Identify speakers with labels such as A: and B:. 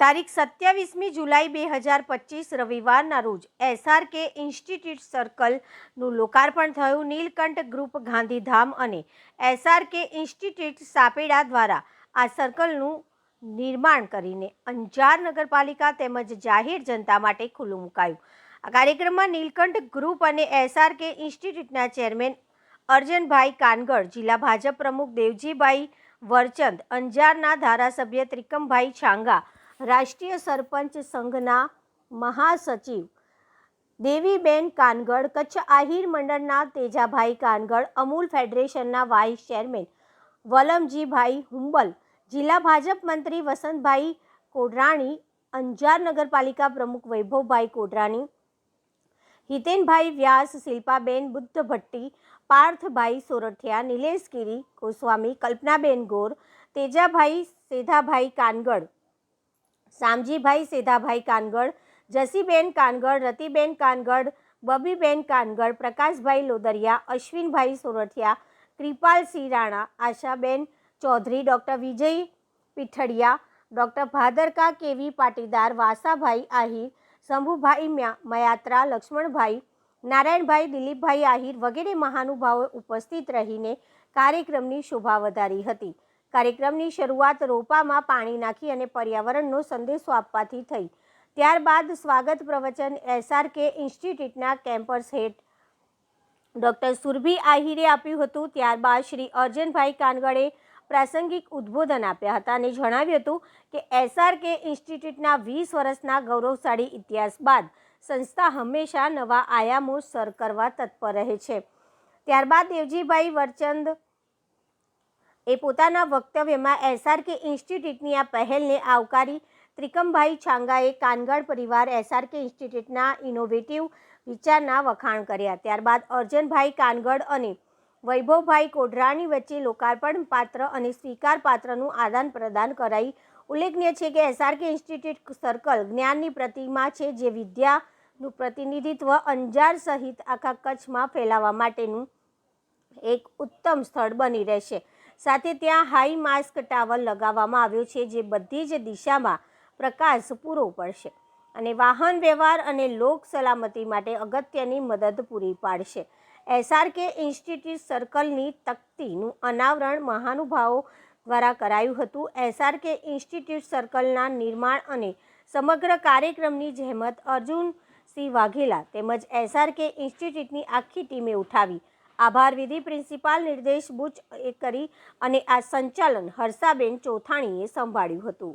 A: તારીખ સત્યાવીસમી જુલાઈ બે હજાર પચીસ રવિવારના રોજ એસઆરકે ઇન્સ્ટિટ્યૂટ સર્કલનું લોકાર્પણ થયું નીલકંઠ ગ્રુપ ગાંધીધામ અને એસઆરકે ઇન્સ્ટિટ્યૂટ સાપેડા દ્વારા આ સર્કલનું નિર્માણ કરીને અંજાર નગરપાલિકા તેમજ જાહેર જનતા માટે ખુલ્લું મુકાયું. આ કાર્યક્રમમાં નીલકંઠ ગ્રુપ અને એસઆરકે ઇન્સ્ટિટ્યૂટના ચેરમેન અર્જનભાઈ કાનગડ, જિલ્લા ભાજપ પ્રમુખ દેવજીભાઈ વરચંદ, અંજારના ધારાસભ્ય ત્રિકમભાઈ છાંગા રાષ્ટ્રીય સરપંચ સંઘના મહાસચિવ દેવીબેન કાનગડ, કચ્છ આહિર મંડળના તેજાભાઈ કાનગડ, અમૂલ ફેડરેશનના વાઇસ ચેરમેન વલમજીભાઈ હુંબલ, જિલ્લા ભાજપ મંત્રી વસંતભાઈ કોડરાણી, અંજાર નગરપાલિકા પ્રમુખ વૈભવભાઈ કોડરાણી, હિતેનભાઈ વ્યાસ, શિલ્પાબેન બુદ્ધ ભટ્ટી પાર્થભાઈ સોરઠિયા, નિલેશ ગીરી ગોસ્વામી, કલ્પનાબેન ગોર, તેજાભાઈ સેધાભાઈ કાનગડ શામજીભાઈ સેધાભાઈ કાનગડ, જસીબેન કાનગડ, રતિબેન કાનગડ, બબીબેન કાનગડ, પ્રકાશભાઈ લોદરિયા, અશ્વિનભાઈ સોરઠિયા, કૃપાલસિંહ રાણા, આશાબેન ચૌધરી, ડૉક્ટર વિજય પીઠડિયા, ડૉક્ટર ભાદરકા કેવી પાટીદાર, વાસાભાઈ આહિર, શંભુભાઈ મ્યા- મયાત્રા, લક્ષ્મણભાઈ, નારાયણભાઈ, દિલીપભાઈ આહિર વગેરે મહાનુભાવો ઉપસ્થિત રહીને કાર્યક્રમની શોભા વધારી હતી. કાર્યક્રમની શરૂઆત રોપામાં પાણી નાખી અને પર્યાવરણનો સંદેશો આપવાથી થઈ. ત્યારબાદ સ્વાગત પ્રવચન એસઆરકે ઇન્સ્ટિટ્યૂટના કેમ્પસ હેડ ડૉક્ટર સુરભી આહિરે આપ્યું હતું. ત્યારબાદ શ્રી અર્જનભાઈ કાનગડે પ્રાસંગિક ઉદ્બોધન આપ્યા હતા અને જણાવ્યું હતું કે એસઆરકે ઇન્સ્ટિટ્યૂટના વીસ વર્ષના ગૌરવશાળી ઇતિહાસ બાદ સંસ્થા હંમેશા નવા આયામો સર કરવા તત્પર રહે છે. ત્યારબાદ દેવજીભાઈ વરચંદ એ પોતાના વક્તવ્યમાં એસઆરકે ઇન્સ્ટિટ્યૂટની આ પહેલને આવકારી ત્રિકમભાઈ છાંગાએ કાનગડ પરિવાર એસઆરકે ઇન્સ્ટિટ્યૂટના ઇનોવેટિવ વિચારના વખાણ કર્યા. ત્યારબાદ અર્જનભાઈ કાનગડ અને વૈભવભાઈ કોઢરાણી વચ્ચે લોકાર્પણ પાત્ર અને સ્વીકાર પાત્રનું આદાન પ્રદાન કરાઈ. ઉલ્લેખનીય છે કે એસઆરકે ઇન્સ્ટિટ્યૂટ સર્કલ જ્ઞાનની પ્રતિમા છે જે વિદ્યાનું પ્રતિનિધિત્વ અંજાર સહિત આખા કચ્છમાં ફેલાવવા માટેનું એક ઉત્તમ સ્થળ બની રહેશે. સાથે ત્યાં હાઈ માસ્ક ટાવર લગાવવામાં આવ્યો છે, જે બધી જ દિશામાં પ્રકાશ પૂરો પડશે અને વાહન વ્યવહાર અને લોક સલામતી માટે અગત્યની મદદ પૂરી પાડશે. એસઆરકે ઇન્સ્ટિટ્યૂટ સર્કલની તકતીનું અનાવરણ મહાનુભાવો દ્વારા કરાયું હતું. એસઆરકે ઇન્સ્ટિટ્યૂટ સર્કલના નિર્માણ અને સમગ્ર કાર્યક્રમની જહેમત અર્જુન સિંહ વાઘેલા તેમજ એસઆરકે ઇન્સ્ટિટ્યૂટની આખી ટીમે ઉઠાવી આભાર વિધિ પ્રિન્સિપાલ નિર્દેશ બુચ એ કરી અને આ સંચાલન હર્ષાબેન ચોથાણીએ સંભાળ્યું હતું.